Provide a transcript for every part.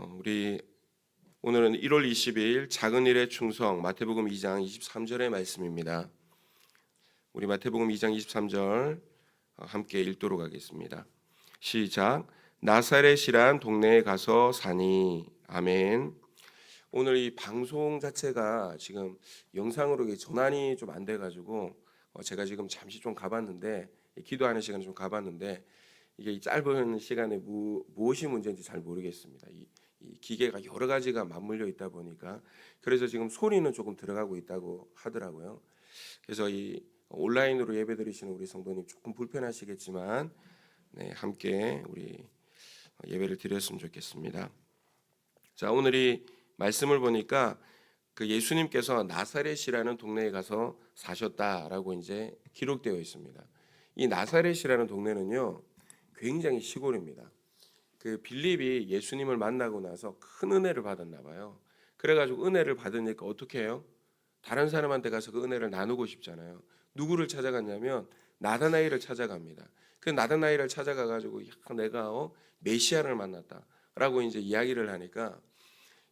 어, 우리 오늘은 1월 22일 작은 일의 충성 마태복음 2장 23절의 말씀입니다. 우리 마태복음 2장 23절 어, 함께 읽도록 하겠습니다. 시작. 나사렛이란 동네에 가서 사니 아멘. 오늘 이 방송 자체가 지금 영상으로 전환이 좀 안 돼가지고 어, 제가 지금 잠시 좀 가봤는데 기도하는 시간 좀 가봤는데 이게 이 짧은 시간에 무, 무엇이 문제인지 잘 모르겠습니다. 기계가 여러 가지가 맞물려 있다 보니까 그래서 지금 소리는 조금 들어가고 있다고 하더라고요. 그래서 이 온라인으로 예배 드리시는 우리 성도님 조금 불편하시겠지만 네, 함께 우리 예배를 드렸으면 좋겠습니다. 자 오늘 이 말씀을 보니까 그 예수님께서 나사렛이라는 동네에 가서 사셨다라고 이제 기록되어 있습니다. 이 나사렛이라는 동네는요 굉장히 시골입니다. 그 빌립이 예수님을 만나고 나서 큰 은혜를 받았나 봐요. 그래가지고 은혜를 받으니까 어떻게 해요? 다른 사람한테 가서 그 은혜를 나누고 싶잖아요. 누구를 찾아갔냐면 나다나이를 찾아갑니다. 그 나다나이를 찾아가가지고 야, 내가 어, 메시아를 만났다라고 이제 이야기를 하니까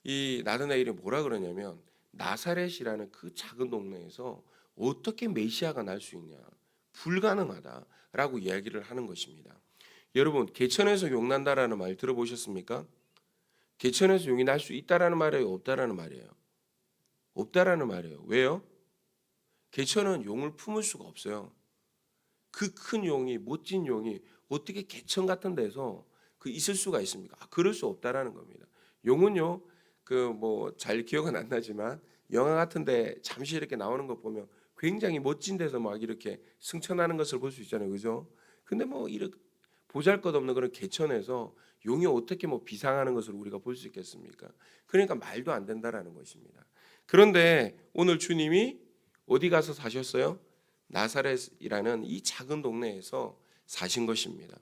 이 나다나일이 뭐라 그러냐면 나사렛이라는 그 작은 동네에서 어떻게 메시아가 날 수 있냐 불가능하다라고 이야기를 하는 것입니다. 여러분 개천에서 용 난다라는 말 들어보셨습니까? 개천에서 용이 날 수 있다라는 말이에요, 없다라는 말이에요. 없다라는 말이에요. 왜요? 개천은 용을 품을 수가 없어요. 그 큰 용이 멋진 용이 어떻게 개천 같은 데서 그 있을 수가 있습니까? 아, 그럴 수 없다라는 겁니다. 용은요 그 뭐 잘 기억은 안 나지만 영화 같은데 잠시 이렇게 나오는 거 보면 굉장히 멋진 데서 막 이렇게 승천하는 것을 볼 수 있잖아요, 그죠? 근데 뭐 이렇게 보잘것없는 그런 개천에서 용이 어떻게 뭐 비상하는 것을 우리가 볼 수 있겠습니까? 그러니까 말도 안 된다라는 것입니다. 그런데 오늘 주님이 어디 가서 사셨어요? 나사렛이라는 이 작은 동네에서 사신 것입니다.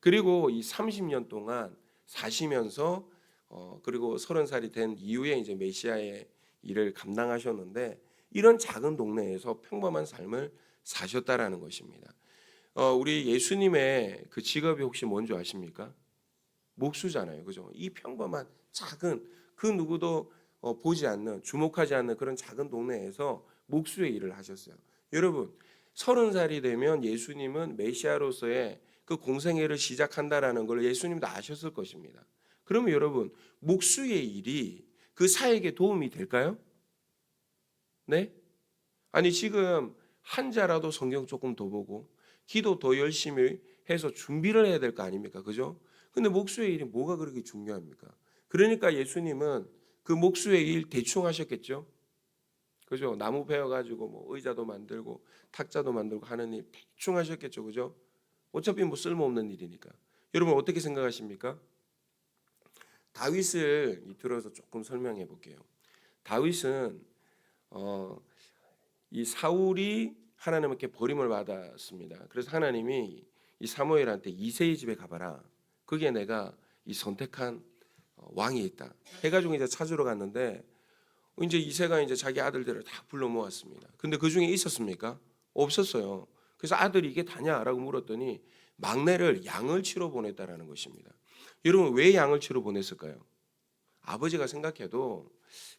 그리고 이 30년 동안 사시면서 어 그리고 30살이 된 이후에 이제 메시아의 일을 감당하셨는데 이런 작은 동네에서 평범한 삶을 사셨다라는 것입니다. 어, 우리 예수님의 그 직업이 혹시 뭔지 아십니까? 목수잖아요, 그죠? 이 평범한 작은 그 누구도 어, 보지 않는 주목하지 않는 그런 작은 동네에서 목수의 일을 하셨어요. 여러분, 서른 살이 되면 예수님은 메시아로서의 그 공생애를 시작한다라는 걸 예수님도 아셨을 것입니다. 그러면 여러분, 목수의 일이 그 사에게 도움이 될까요? 네? 아니 지금 한자라도 성경 조금 더 보고 기도 더 열심히 해서 준비를 해야 될 거 아닙니까? 그죠? 근데 목수의 일이 뭐가 그렇게 중요합니까? 그러니까 예수님은 그 목수의 일 대충 하셨겠죠? 그죠? 나무 베어 가지고 뭐 의자도 만들고 탁자도 만들고 하는 일 대충 하셨겠죠. 그죠? 어차피 뭐 쓸모없는 일이니까. 여러분 어떻게 생각하십니까? 다윗을 들어서 조금 설명해 볼게요. 다윗은 어, 이 사울이 하나님께 버림을 받았습니다. 그래서 하나님이 이 사무엘한테 이세의 집에 가봐라. 그게 내가 이 선택한 어, 왕이 있다. 해가지고 이제 찾으러 갔는데 이제 이세가 이제 자기 아들들을 다 불러 모았습니다. 근데 그 중에 있었습니까? 없었어요. 그래서 아들이 이게 다냐라고 물었더니 막내를 양을 치러 보냈다라는 것입니다. 여러분 왜 양을 치러 보냈을까요? 아버지가 생각해도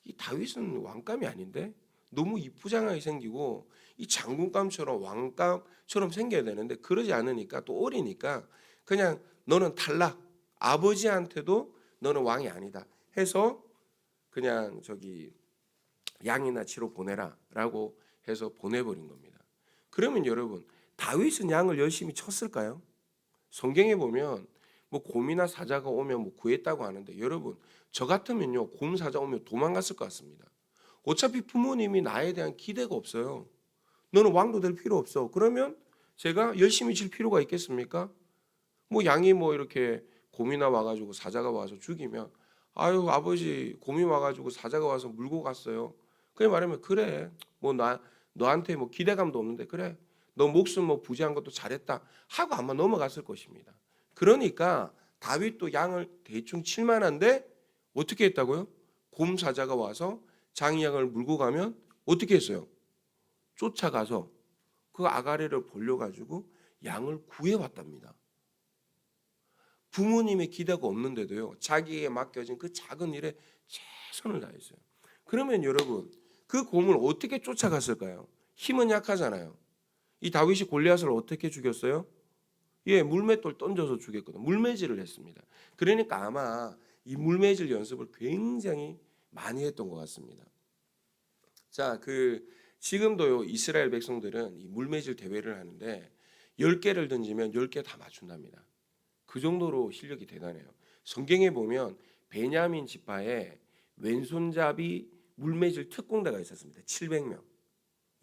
이 다윗은 왕감이 아닌데 너무 이쁘장하게 생기고 이 장군감처럼 왕감처럼 생겨야 되는데 그러지 않으니까 또 어리니까 그냥 너는 탈락. 아버지한테도 너는 왕이 아니다. 해서 그냥 저기 양이나 치러 보내라라고 해서 보내버린 겁니다. 그러면 여러분 다윗은 양을 열심히 쳤을까요? 성경에 보면 뭐 곰이나 사자가 오면 뭐 구했다고 하는데 여러분 저 같으면요 곰 사자 오면 도망갔을 것 같습니다. 어차피 부모님이 나에 대한 기대가 없어요. 너는 왕도 될 필요 없어. 그러면 제가 열심히 질 필요가 있겠습니까? 뭐 양이 뭐 이렇게 곰이나 와가지고 사자가 와서 죽이면 아유 아버지 곰이 와가지고 사자가 와서 물고 갔어요. 그냥 말하면 그래 뭐 나 너한테 뭐 기대감도 없는데 그래 너 목숨 뭐 부지한 것도 잘했다 하고 아마 넘어갔을 것입니다. 그러니까 다윗도 양을 대충 칠만한데 어떻게 했다고요? 곰 사자가 와서 장이 양을 물고 가면 어떻게 했어요? 쫓아가서 그 아가리를 벌려 가지고 양을 구해 왔답니다. 부모님의 기대가 없는데도요. 자기에게 맡겨진 그 작은 일에 최선을 다했어요. 그러면 여러분 그 곰을 어떻게 쫓아갔을까요? 힘은 약하잖아요. 이 다윗이 골리앗을 어떻게 죽였어요? 예, 물맷돌 던져서 죽였거든. 물매질을 했습니다. 그러니까 아마 이 물매질 연습을 굉장히 많이 했던 것 같습니다. 자, 그 지금도요 이스라엘 백성들은 이 물매질 대회를 하는데 10개를 던지면 10개 다 맞춘답니다. 그 정도로 실력이 대단해요. 성경에 보면 베냐민 지파에 왼손잡이 물매질 특공대가 있었습니다. 700명.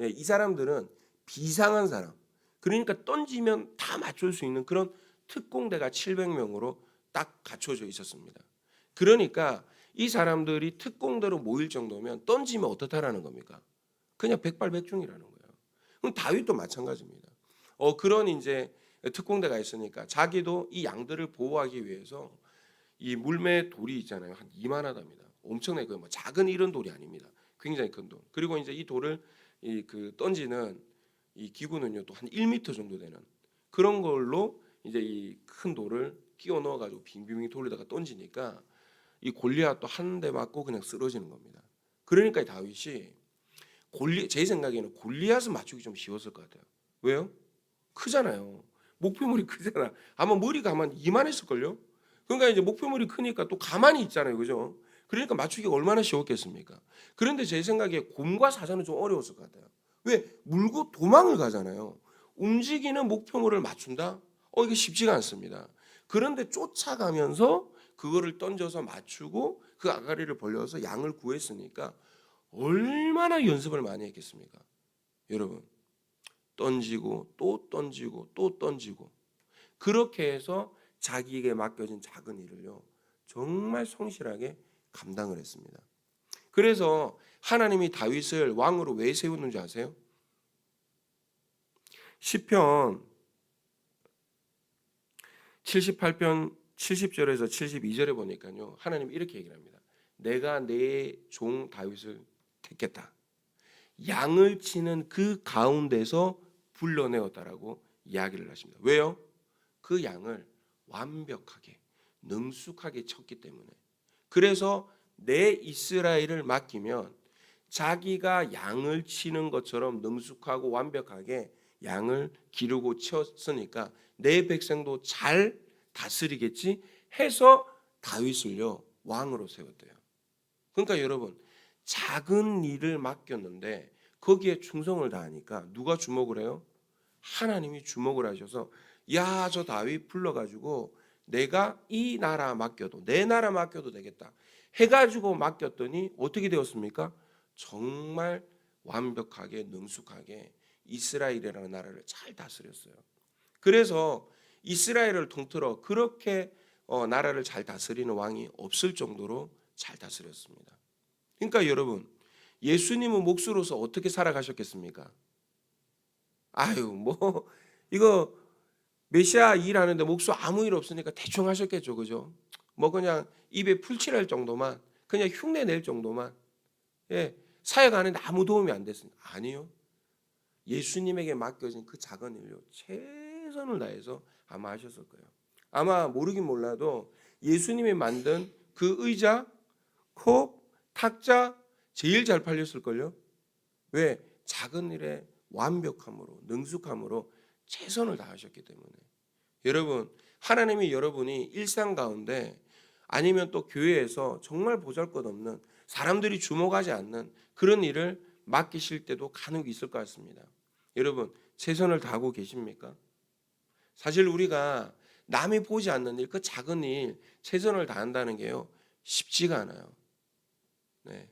예, 이 사람들은 비상한 사람. 그러니까 던지면 다 맞출 수 있는 그런 특공대가 700명으로 딱 갖춰져 있었습니다. 그러니까 이 사람들이 특공대로 모일 정도면 던지면 어떻다라는 겁니까? 그냥 백발백중이라는 거예요. 그럼 다윗도 마찬가지입니다. 어 그런 이제 특공대가 있으니까 자기도 이 양들을 보호하기 위해서 이 물매 돌이 있잖아요. 한 이만하답니다. 엄청나게 그뭐 작은 이런 돌이 아닙니다. 굉장히 큰 돌. 그리고 이제 이 돌을 이 그 던지는 이 기구는요 또 한 1m 정도 되는 그런 걸로 이제 이 큰 돌을 끼워 넣어 가지고 빙빙 돌리다가 던지니까 이 골리앗도 한 대 맞고 그냥 쓰러지는 겁니다. 그러니까 이 다윗이 골리 제 생각에는 골리앗을 맞추기 좀 쉬웠을 것 같아요. 왜요? 크잖아요. 목표물이 크잖아. 아마 머리가 아마 이만했을 걸요. 그러니까 이제 목표물이 크니까 또 가만히 있잖아요, 그죠? 그러니까 맞추기가 얼마나 쉬웠겠습니까? 그런데 제 생각에 곰과 사자는 좀 어려웠을 것 같아요. 왜 물고 도망을 가잖아요. 움직이는 목표물을 맞춘다? 어 이게 쉽지가 않습니다. 그런데 쫓아가면서 그거를 던져서 맞추고 그 아가리를 벌려서 양을 구했으니까 얼마나 연습을 많이 했겠습니까? 여러분 던지고 또 던지고 또 던지고 그렇게 해서 자기에게 맡겨진 작은 일을요 정말 성실하게 감당을 했습니다. 그래서 하나님이 다윗을 왕으로 왜 세웠는지 아세요? 시편 78편 70절에서 72절에 보니까요. 하나님 이렇게 얘기를 합니다. 내가 내 종 다윗을 택했다. 양을 치는 그 가운데서 불러내었다라고 이야기를 하십니다. 왜요? 그 양을 완벽하게 능숙하게 쳤기 때문에. 그래서 내 이스라엘을 맡기면 자기가 양을 치는 것처럼 능숙하고 완벽하게 양을 기르고 치었으니까 내 백성도 잘 다스리겠지 해서 다윗을요 왕으로 세웠대요. 그러니까 여러분 작은 일을 맡겼는데 거기에 충성을 다하니까 누가 주목을 해요? 하나님이 주목을 하셔서 야 저 다윗 불러가지고 내가 이 나라 맡겨도 내 나라 맡겨도 되겠다 해가지고 맡겼더니 어떻게 되었습니까? 정말 완벽하게 능숙하게 이스라엘이라는 나라를 잘 다스렸어요. 그래서 이스라엘을 통틀어 그렇게 어, 나라를 잘 다스리는 왕이 없을 정도로 잘 다스렸습니다. 그러니까 여러분 예수님은 목수로서 어떻게 살아가셨겠습니까? 아유 뭐 이거 메시아 일하는데 목수 아무 일 없으니까 대충 하셨겠죠, 그죠? 뭐 그냥 입에 풀칠할 정도만 그냥 흉내 낼 정도만 예 사역하는데 아무 도움이 안 됐습니다. 아니요. 예수님에게 맡겨진 그 작은 일요 최선을 다해서 아마 하셨을 거예요. 아마 모르긴 몰라도 예수님이 만든 그 의자, 컵, 탁자 제일 잘 팔렸을 걸요. 왜 작은 일에 완벽함으로 능숙함으로 최선을 다하셨기 때문에 여러분 하나님이 여러분이 일상 가운데 아니면 또 교회에서 정말 보잘 것 없는 사람들이 주목하지 않는 그런 일을 맡기실 때도 간혹 있을 것 같습니다. 여러분 최선을 다하고 계십니까? 사실 우리가 남이 보지 않는 일, 그 작은 일 최선을 다한다는 게요 쉽지가 않아요. 네.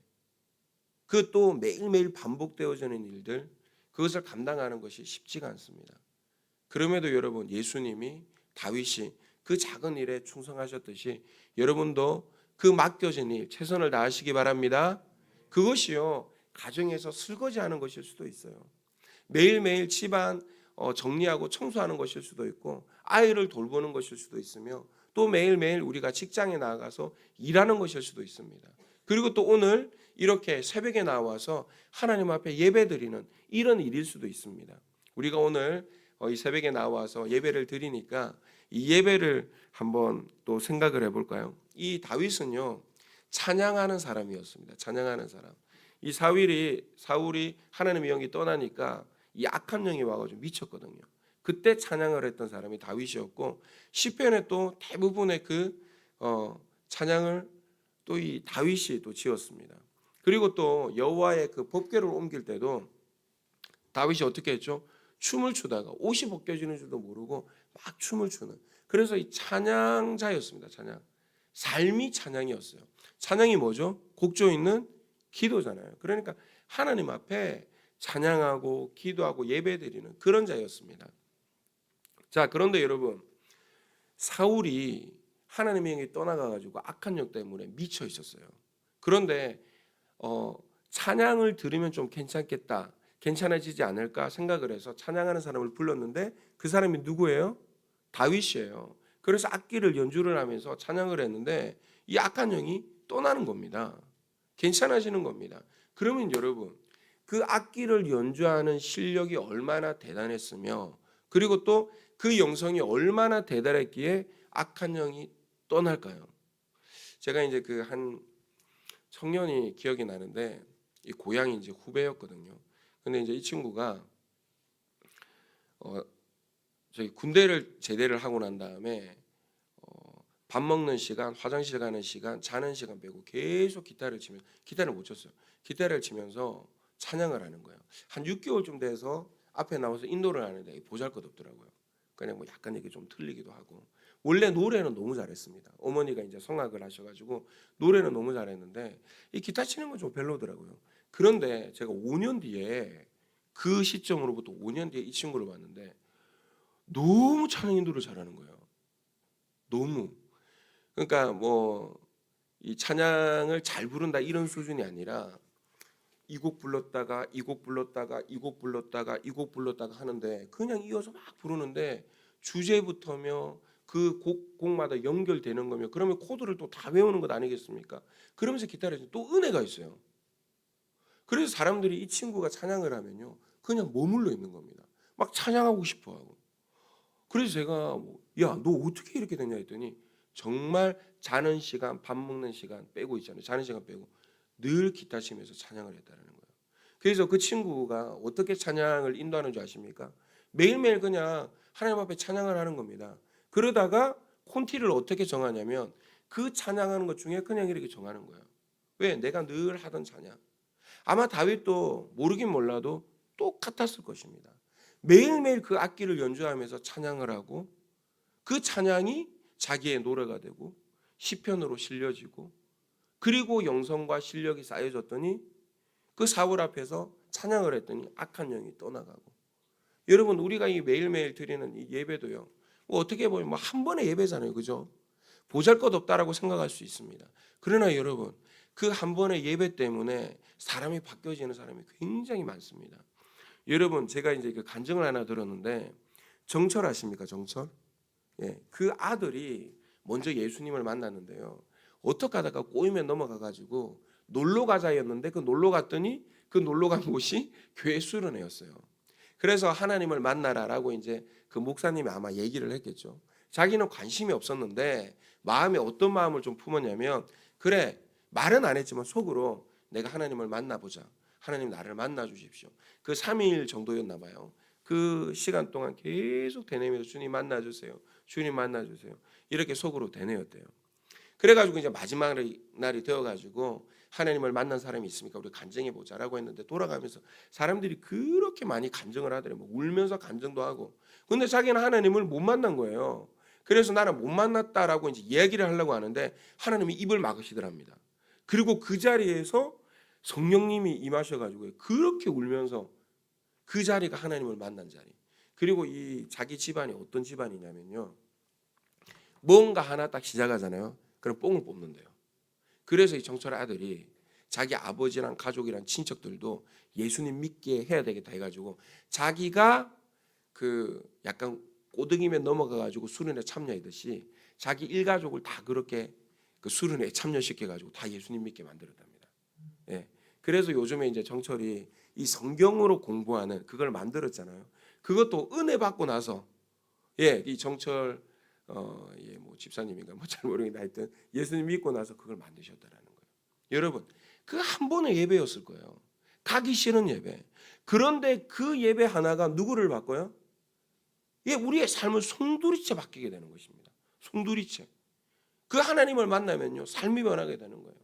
그 또 매일매일 반복되어지는 일들 그것을 감당하는 것이 쉽지가 않습니다. 그럼에도 여러분 예수님이 다윗이 그 작은 일에 충성하셨듯이 여러분도 그 맡겨진 일 최선을 다하시기 바랍니다. 그것이요 가정에서 설거지하는 것일 수도 있어요. 매일매일 집안 어, 정리하고 청소하는 것일 수도 있고 아이를 돌보는 것일 수도 있으며 또 매일매일 우리가 직장에 나가서 일하는 것일 수도 있습니다. 그리고 또 오늘 이렇게 새벽에 나와서 하나님 앞에 예배드리는 이런 일일 수도 있습니다. 우리가 오늘 어, 이 새벽에 나와서 예배를 드리니까 이 예배를 한번 또 생각을 해볼까요? 이 다윗은요 찬양하는 사람이었습니다. 찬양하는 사람. 이 사울이 사울이 하나님의 영이 떠나니까 이 악한 영이 와가지고 미쳤거든요. 그때 찬양을 했던 사람이 다윗이었고 시편에 또 대부분의 그 어, 찬양을 또 이 다윗이 또 지었습니다. 그리고 또 여호와의 그 법궤를 옮길 때도 다윗이 어떻게 했죠? 춤을 추다가 옷이 벗겨지는 줄도 모르고 막 춤을 추는. 그래서 이 찬양자였습니다. 찬양. 삶이 찬양이었어요. 찬양이 뭐죠? 곡조 있는 기도잖아요. 그러니까 하나님 앞에 찬양하고 기도하고 예배드리는 그런 자였습니다. 자, 그런데 여러분 사울이 하나님의 영이 떠나가 가지고 악한 영 때문에 미쳐 있었어요. 그런데 어, 찬양을 들으면 좀 괜찮겠다. 괜찮아지지 않을까 생각을 해서 찬양하는 사람을 불렀는데 그 사람이 누구예요? 다윗이에요. 그래서 악기를 연주를 하면서 찬양을 했는데 이 악한 영이 떠나는 겁니다. 괜찮아지는 겁니다. 그러면 여러분 그 악기를 연주하는 실력이 얼마나 대단했으며 그리고 또 그 영성이 얼마나 대단했기에 악한 영이 떠날까요? 제가 이제 그 한 청년이 기억이 나는데 이 고향이 이제 후배였거든요. 근데 이제 이 친구가 어 저희 군대를 제대를 하고 난 다음에 어, 밥 먹는 시간, 화장실 가는 시간, 자는 시간 빼고 계속 기타를 치면 기타를 못 쳤어요. 기타를 치면서 찬양을 하는 거예요. 한 6개월쯤 돼서 앞에 나와서 인도를 하는데 보잘것없더라고요. 그냥 뭐 약간 이게 좀 틀리기도 하고 원래 노래는 너무 잘했습니다. 어머니가 이제 성악을 하셔가지고 노래는 너무 잘했는데 이 기타 치는 건 좀 별로더라고요. 그런데 제가 5년 뒤에 그 시점으로부터 5년 뒤에 이 친구를 봤는데 너무 찬양 인도를 잘하는 거예요. 너무. 그러니까 뭐 이 찬양을 잘 부른다 이런 수준이 아니라 이 곡 불렀다가 이 곡 불렀다가 이 곡 불렀다가 이 곡 불렀다가 하는데 그냥 이어서 막 부르는데 주제부터며 그 곡, 곡마다 연결되는 거며 그러면 코드를 또 다 외우는 것 아니겠습니까? 그러면서 기타를 또 은혜가 있어요. 그래서 사람들이 이 친구가 찬양을 하면요 그냥 머물러 있는 겁니다. 막 찬양하고 싶어 하고. 그래서 제가 뭐, 야, 너 어떻게 이렇게 됐냐 했더니 정말 자는 시간, 밥 먹는 시간 빼고 있잖아요. 자는 시간 빼고 늘 기타 치면서 찬양을 했다는 거예요. 그래서 그 친구가 어떻게 찬양을 인도하는 줄 아십니까? 매일매일 그냥 하나님 앞에 찬양을 하는 겁니다. 그러다가 콘티를 어떻게 정하냐면 그 찬양하는 것 중에 그냥 이렇게 정하는 거예요. 왜? 내가 늘 하던 찬양. 아마 다윗도 모르긴 몰라도 똑같았을 것입니다. 매일매일 그 악기를 연주하면서 찬양을 하고 그 찬양이 자기의 노래가 되고 시편으로 실려지고 그리고 영성과 실력이 쌓여졌더니 그 사울 앞에서 찬양을 했더니 악한 영이 떠나가고 여러분 우리가 이 매일매일 드리는 이 예배도요 뭐 어떻게 보면 뭐 한 번의 예배잖아요. 그죠? 보잘 것 없다라고 생각할 수 있습니다. 그러나 여러분 그 한 번의 예배 때문에 사람이 바뀌어지는 사람이 굉장히 많습니다. 여러분 제가 이제 그 간증을 하나 들었는데 정철 아십니까 정철? 예, 그 아들이 먼저 예수님을 만났는데요. 어떻게 하다가 꼬이면 넘어가 가지고 놀러 가자였는데 그 놀러 갔더니 그 놀러 간 곳이 교회 수련회였어요. 그래서 하나님을 만나라라고 이제 그 목사님이 아마 얘기를 했겠죠. 자기는 관심이 없었는데 마음에 어떤 마음을 좀 품었냐면 그래 말은 안 했지만 속으로 내가 하나님을 만나보자. 하나님 나를 만나 주십시오. 그 3일 정도였나 봐요. 그 시간 동안 계속 되뇌면서 주님 만나 주세요. 주님 만나 주세요. 이렇게 속으로 되뇌었대요. 그래가지고 이제 마지막 날이 되어가지고 하나님을 만난 사람이 있습니까? 우리 간증해 보자라고 했는데 돌아가면서 사람들이 그렇게 많이 간증을 하더래요. 뭐 울면서 간증도 하고. 근데 자기는 하나님을 못 만난 거예요. 그래서 나는 못 만났다라고 이제 이야기를 하려고 하는데 하나님이 입을 막으시더랍니다. 그리고 그 자리에서 성령님이 임하셔가지고 그렇게 울면서 그 자리가 하나님을 만난 자리. 그리고 이 자기 집안이 어떤 집안이냐면요. 뭔가 하나 딱 시작하잖아요. 그럼 뽕을 뽑는데요. 그래서 이 정철 아들이 자기 아버지랑 가족이랑 친척들도 예수님 믿게 해야 되겠다 해가지고 자기가 그 약간 꼬등이면 넘어가 가지고 수련회 참여하듯이 자기 일가족을 다 그렇게 그 수련회에 참여시켜 가지고 다 예수님 믿게 만들었답니다. 예. 그래서 요즘에 이제 정철이 이 성경으로 공부하는 그걸 만들었잖아요. 그것도 은혜 받고 나서 예, 이 정철 어, 예, 뭐 집사님인가 뭐 잘 모르겠는데 하여튼 예수님 믿고 나서 그걸 만드셨다라는 거예요. 여러분 그 한 번의 예배였을 거예요. 가기 싫은 예배. 그런데 그 예배 하나가 누구를 바꿔요? 예, 우리의 삶을 송두리째 바뀌게 되는 것입니다. 송두리째. 그 하나님을 만나면요 삶이 변하게 되는 거예요.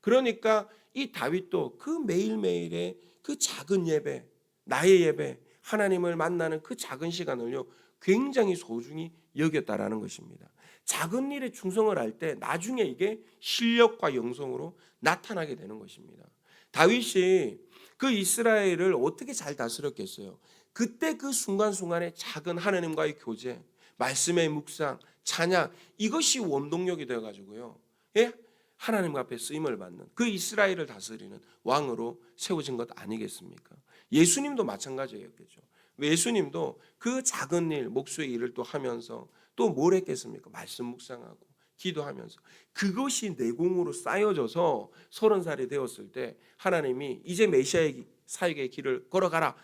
그러니까 이 다윗도 그 매일매일의 그 작은 예배, 나의 예배, 하나님을 만나는 그 작은 시간을요 굉장히 소중히 여겼다라는 것입니다. 작은 일에 충성을 할 때 나중에 이게 실력과 영성으로 나타나게 되는 것입니다. 다윗이 그 이스라엘을 어떻게 잘 다스렸겠어요? 그때 그 순간순간에 작은 하나님과의 교제, 말씀의 묵상, 찬양 이것이 원동력이 되어 가지고요. 예? 하나님 앞에 쓰임을 받는 그 이스라엘을 다스리는 왕으로 세워진 것 아니겠습니까? 예수님도 마찬가지였겠죠. 예수님도 그 작은 일, 목수의 일을 또 하면서 또 뭘 했겠습니까? 말씀 묵상하고 기도하면서 그것이 내공으로 쌓여져서 서른 살이 되었을 때 하나님이 이제 메시아의 사역의 길을 걸어가라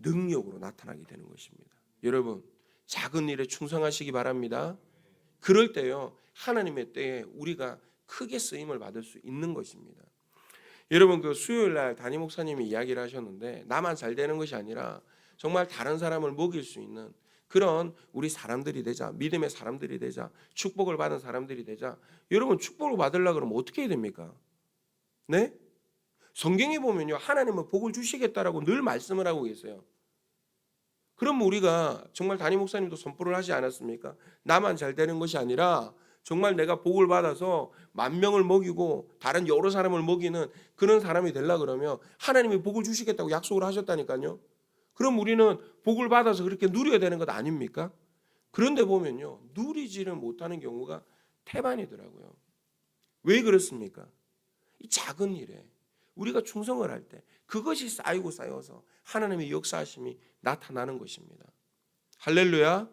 능력으로 나타나게 되는 것입니다. 여러분 작은 일에 충성하시기 바랍니다. 그럴 때요 하나님의 때에 우리가 크게 쓰임을 받을 수 있는 것입니다. 여러분 그 수요일 날 담임 목사님이 이야기를 하셨는데 나만 잘 되는 것이 아니라 정말 다른 사람을 먹일 수 있는 그런 우리 사람들이 되자 믿음의 사람들이 되자 축복을 받은 사람들이 되자 여러분 축복을 받으려 그러면 어떻게 해야 됩니까? 네? 성경에 보면요 하나님은 복을 주시겠다라고 늘 말씀을 하고 계세요. 그럼 우리가 정말 담임 목사님도 선포를 하지 않았습니까? 나만 잘 되는 것이 아니라 정말 내가 복을 받아서 만 명을 먹이고 다른 여러 사람을 먹이는 그런 사람이 되려 그러면 하나님이 복을 주시겠다고 약속을 하셨다니까요. 그럼 우리는 복을 받아서 그렇게 누려야 되는 것 아닙니까? 그런데 보면요. 누리지를 못하는 경우가 태반이더라고요. 왜 그렇습니까? 이 작은 일에 우리가 충성을 할 때 그것이 쌓이고 쌓여서 하나님의 역사하심이 나타나는 것입니다. 할렐루야.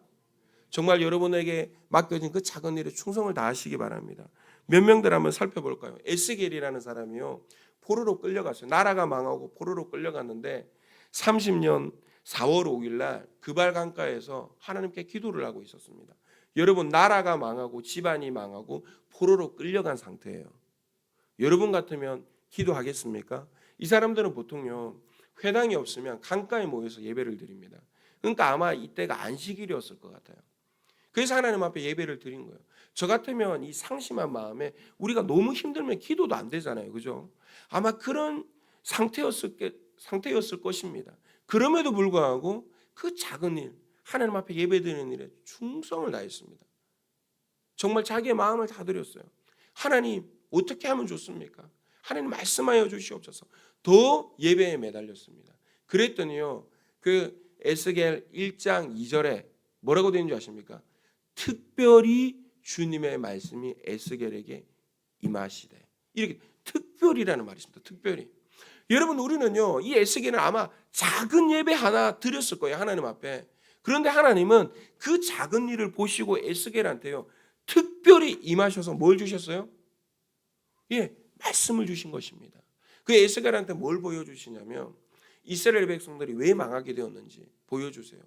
정말 여러분에게 맡겨진 그 작은 일에 충성을 다하시기 바랍니다. 몇 명들 한번 살펴볼까요? 에스겔이라는 사람이요. 포로로 끌려갔어요. 나라가 망하고 포로로 끌려갔는데 30년 4월 5일 날 그발 강가에서 하나님께 기도를 하고 있었습니다. 여러분 나라가 망하고 집안이 망하고 포로로 끌려간 상태예요. 여러분 같으면 기도하겠습니까? 이 사람들은 보통요. 회당이 없으면 강가에 모여서 예배를 드립니다. 그러니까 아마 이때가 안식일이었을 것 같아요. 그래서 하나님 앞에 예배를 드린 거예요. 저 같으면 이 상심한 마음에 우리가 너무 힘들면 기도도 안 되잖아요. 그죠? 아마 그런 상태였을, 게, 상태였을 것입니다. 그럼에도 불구하고 그 작은 일, 하나님 앞에 예배 드리는 일에 충성을 다했습니다. 정말 자기의 마음을 다 드렸어요. 하나님, 어떻게 하면 좋습니까? 하나님 말씀하여 주시옵소서. 더 예배에 매달렸습니다. 그랬더니요. 그 에스겔 1장 2절에 뭐라고 되는 줄 아십니까? 특별히 주님의 말씀이 에스겔에게 임하시되. 이렇게 특별이라는 말이 있습니다. 특별히. 여러분 우리는요. 이 에스겔은 아마 작은 예배 하나 드렸을 거예요. 하나님 앞에. 그런데 하나님은 그 작은 일을 보시고 에스겔한테요. 특별히 임하셔서 뭘 주셨어요? 예, 말씀을 주신 것입니다. 그 에스겔한테 뭘 보여주시냐면 이스라엘 백성들이 왜 망하게 되었는지 보여주세요.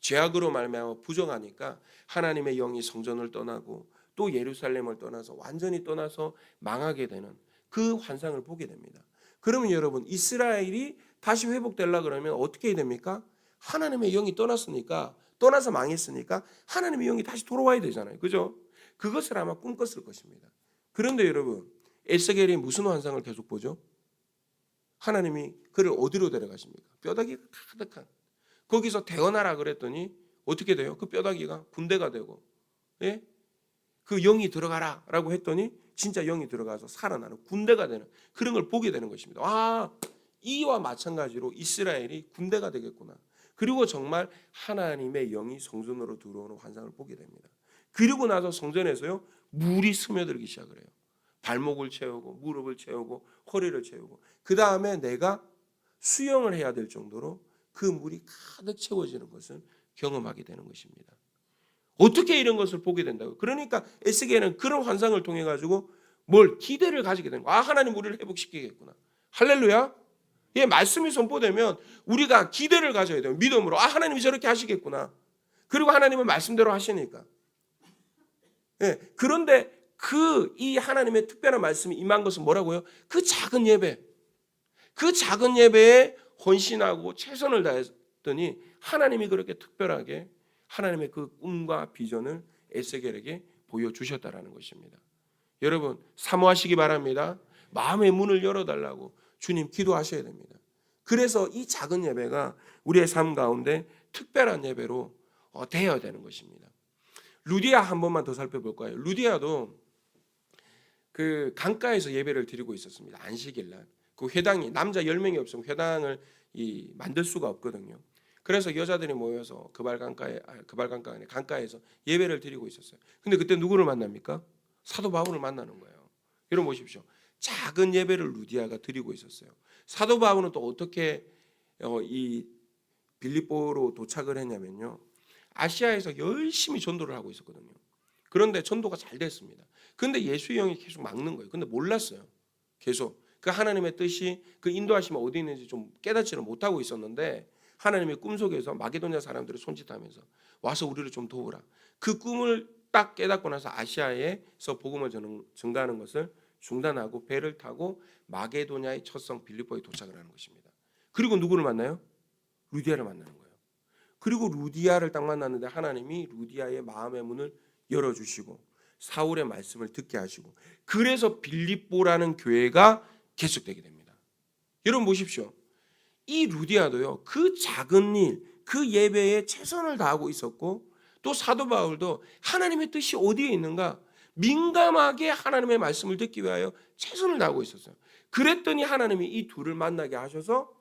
죄악으로 말미암아 부정하니까 하나님의 영이 성전을 떠나고 또 예루살렘을 떠나서 완전히 떠나서 망하게 되는 그 환상을 보게 됩니다. 그러면 여러분 이스라엘이 다시 회복되려 그러면 어떻게 해야 됩니까? 하나님의 영이 떠났으니까 떠나서 망했으니까 하나님의 영이 다시 돌아와야 되잖아요. 그죠? 그것을 아마 꿈꿨을 것입니다. 그런데 여러분 에스겔이 무슨 환상을 계속 보죠? 하나님이 그를 어디로 데려가십니까? 뼈다귀가 가득한 거기서 태어나라 그랬더니 어떻게 돼요? 그 뼈다귀가 군대가 되고 예? 그 영이 들어가라라고 했더니 진짜 영이 들어가서 살아나는 군대가 되는 그런 걸 보게 되는 것입니다. 아, 이와 마찬가지로 이스라엘이 군대가 되겠구나. 그리고 정말 하나님의 영이 성전으로 들어오는 환상을 보게 됩니다. 그리고 나서 성전에서요 물이 스며들기 시작을 해요. 발목을 채우고 무릎을 채우고 허리를 채우고 그 다음에 내가 수영을 해야 될 정도로 그 물이 가득 채워지는 것을 경험하게 되는 것입니다. 어떻게 이런 것을 보게 된다고? 그러니까 에스겔은 그런 환상을 통해 가지고 뭘 기대를 가지게 되는 거야. 아 하나님 우리를 회복시키겠구나. 할렐루야. 예, 말씀이 선포되면 우리가 기대를 가져야 돼요. 믿음으로 아 하나님이 저렇게 하시겠구나. 그리고 하나님은 말씀대로 하시니까 예, 그런데 그 이 하나님의 특별한 말씀이 임한 것은 뭐라고요? 그 작은 예배. 그 작은 예배에 헌신하고 최선을 다했더니 하나님이 그렇게 특별하게 하나님의 그 꿈과 비전을 에스겔에게 보여주셨다라는 것입니다. 여러분 사모하시기 바랍니다. 마음의 문을 열어달라고 주님 기도하셔야 됩니다. 그래서 이 작은 예배가 우리의 삶 가운데 특별한 예배로 어, 되어야 되는 것입니다. 루디아 한 번만 더 살펴볼까요? 루디아도 그 강가에서 예배를 드리고 있었습니다. 안식일 날. 그 회당이 남자 10명이 없으면 회당을 이 만들 수가 없거든요. 그래서 여자들이 모여서 그발 강가에 아, 그발 강가 안에 강가에서 예배를 드리고 있었어요. 근데 그때 누구를 만납니까? 사도 바울을 만나는 거예요. 여러분 보십시오. 작은 예배를 루디아가 드리고 있었어요. 사도 바울은 또 어떻게 어, 이 빌립보로 도착을 했냐면요. 아시아에서 열심히 전도를 하고 있었거든요. 그런데 전도가 잘 됐습니다. 근데 예수의 영이 계속 막는 거예요. 근데 몰랐어요. 계속 그 하나님의 뜻이 그 인도하심이 어디 있는지 좀 깨닫지를 못하고 있었는데 하나님의 꿈속에서 마게도냐 사람들을 손짓하면서 와서 우리를 좀 도우라. 그 꿈을 딱 깨닫고 나서 아시아에서 복음을 전- 증가하는 것을 중단하고 배를 타고 마게도냐의 첫성 빌립보에 도착을 하는 것입니다. 그리고 누구를 만나요? 루디아를 만나는 거예요. 그리고 루디아를 딱 만났는데 하나님이 루디아의 마음의 문을 열어주시고 사울의 말씀을 듣게 하시고 그래서 빌립보라는 교회가 개척되게 됩니다. 여러분 보십시오. 이 루디아도요 그 작은 일, 그 예배에 최선을 다하고 있었고 또 사도 바울도 하나님의 뜻이 어디에 있는가 민감하게 하나님의 말씀을 듣기 위하여 최선을 다하고 있었어요. 그랬더니 하나님이 이 둘을 만나게 하셔서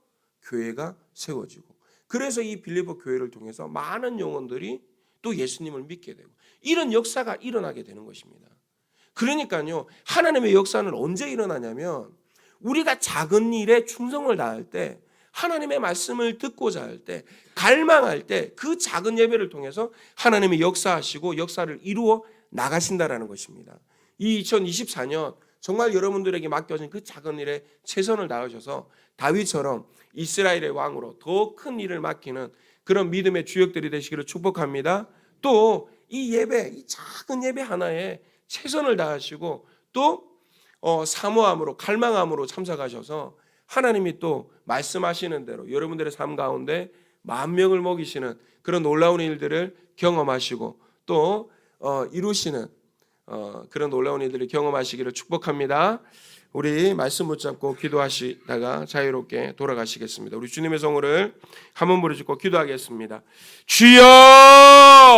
교회가 세워지고 그래서 이 빌리보 교회를 통해서 많은 영혼들이 또 예수님을 믿게 되고 이런 역사가 일어나게 되는 것입니다. 그러니까요 하나님의 역사는 언제 일어나냐면 우리가 작은 일에 충성을 다할 때 하나님의 말씀을 듣고자 할 때 갈망할 때 그 작은 예배를 통해서 하나님이 역사하시고 역사를 이루어 나가신다라는 것입니다. 이 2024년 정말 여러분들에게 맡겨진 그 작은 일에 최선을 다하셔서 다윗처럼 이스라엘의 왕으로 더 큰 일을 맡기는 그런 믿음의 주역들이 되시기를 축복합니다. 또이 예배, 이 작은 예배 하나에 최선을 다하시고 또 어, 사모함으로 갈망함으로 참석하셔서 하나님이 또 말씀하시는 대로 여러분들의 삶 가운데 만 명을 먹이시는 그런 놀라운 일들을 경험하시고 또 어, 이루시는 어, 그런 놀라운 일들을 경험하시기를 축복합니다. 우리 말씀 붙잡고 기도하시다가 자유롭게 돌아가시겠습니다. 우리 주님의 성호를 한번 부르짖고 기도하겠습니다. 주여!